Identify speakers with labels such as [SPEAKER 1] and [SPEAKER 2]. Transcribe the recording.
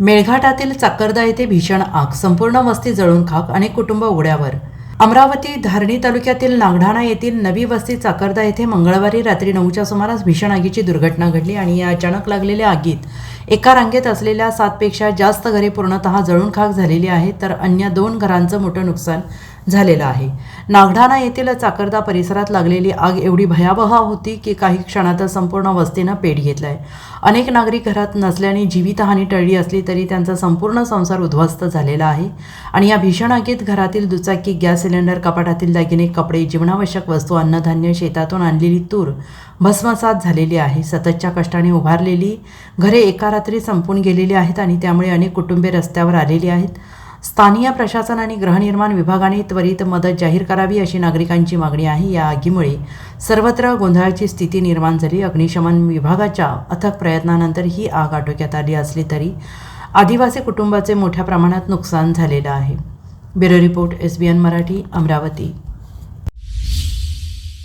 [SPEAKER 1] मेळघाटातील चाकरदा येथे भीषण आग संपूर्ण वस्ती जळून खाक आणि कुटुंब उड्यावर. अमरावती धारणी तालुक्यातील नागढाणा येथील नवी वस्ती चाकरदा येथे मंगळवारी रात्री नऊच्या सुमारास भीषण आगीची दुर्घटना घडली आणि या अचानक लागलेल्या आगीत एका रांगेत असलेल्या सातपेक्षा जास्त घरे पूर्णतः जळून खाक झालेली आहेत तर अन्य दोन घरांचं मोठं नुकसान झालेलं आहे. नागढाणा येथील चाकरदा परिसरात लागलेली आग एवढी भयावह होती की काही क्षणातच संपूर्ण वस्तीनं पेट घेतलाय. अनेक नागरिक घरात नसल्याने जीवितहानी टळली असली तरी त्यांचा संपूर्ण संसार उद्ध्वस्त झालेला आहे. आणि या भीषण आगीत घरातील दुचाकी गॅस सिलेंडर कपाटातील दागिने कपडे जीवनावश्यक वस्तू अन्नधान्य शेतातून आणलेली तूर भस्मसात झालेली आहे. सततच्या कष्टाने उभारलेली घरे एका रात्री संपून गेलेली आहेत आणि त्यामुळे अनेक कुटुंबे रस्त्यावर आलेली आहेत. स्थानीय प्रशासन आणि गृहनिर्माण विभागाने त्वरित मदत जाहीर करावी अशी नागरिकांची मागणी आहे. या आगीमुळे सर्वत्र गोंधळाची स्थिती निर्माण झाली. अग्निशमन विभागाच्या अथक प्रयत्नानंतर ही आग आटोक्यात आली असली तरी आदिवासी कुटुंबाचे मोठ्या प्रमाणात नुकसान झालेलं आहे. Bureau report S B N Marathi Amravati.